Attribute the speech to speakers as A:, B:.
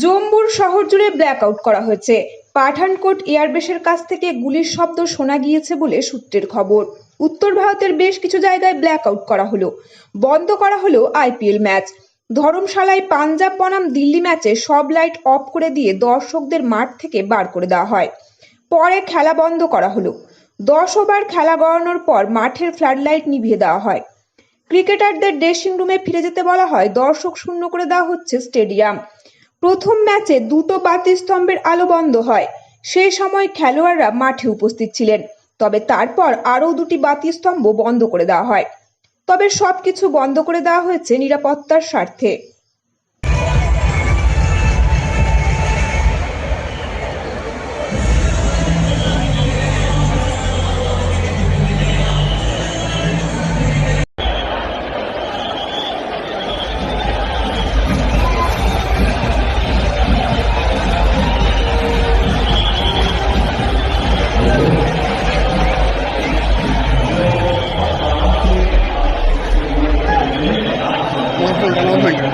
A: জম্মুর শহর জুড়ে ব্ল্যাকআউট করা হয়েছে। পাঠানকোট এয়ারবেসের কাছ থেকে গুলির শব্দ শোনা গিয়েছে বলে সূত্রের খবর। উত্তর ভারতের বেশ কিছু জায়গায় ব্ল্যাকআউট করা হলো। বন্ধ করা হলো আইপিএল ম্যাচ। ধর্মশালায় পাঞ্জাব বনাম দিল্লি ম্যাচে সব লাইট অফ করে দিয়ে দর্শকদের মাঠ থেকে বার করে দেওয়া হয়। পরে খেলা বন্ধ করা হলো। দশ ওভার খেলা গড়ানোর পর মাঠের ফ্লাডলাইট নিভিয়ে দেওয়া হয়। ক্রিকেটারদের ড্রেসিং রুমে ফিরে যেতে বলা হয়, দর্শক শূন্য করে দেওয়া হচ্ছে স্টেডিয়াম প্রথম ম্যাচে দুটো বাতিস্তম্ভের আলো বন্ধ হয়। সেই সময় খেলোয়াড়রা মাঠে উপস্থিত ছিলেন। তবে তারপর আরও দুটি বাতিস্তম্ভ বন্ধ করে দেওয়া হয়। তবে সবকিছু বন্ধ করে দেওয়া হয়েছে নিরাপত্তার স্বার্থে।
B: んかな。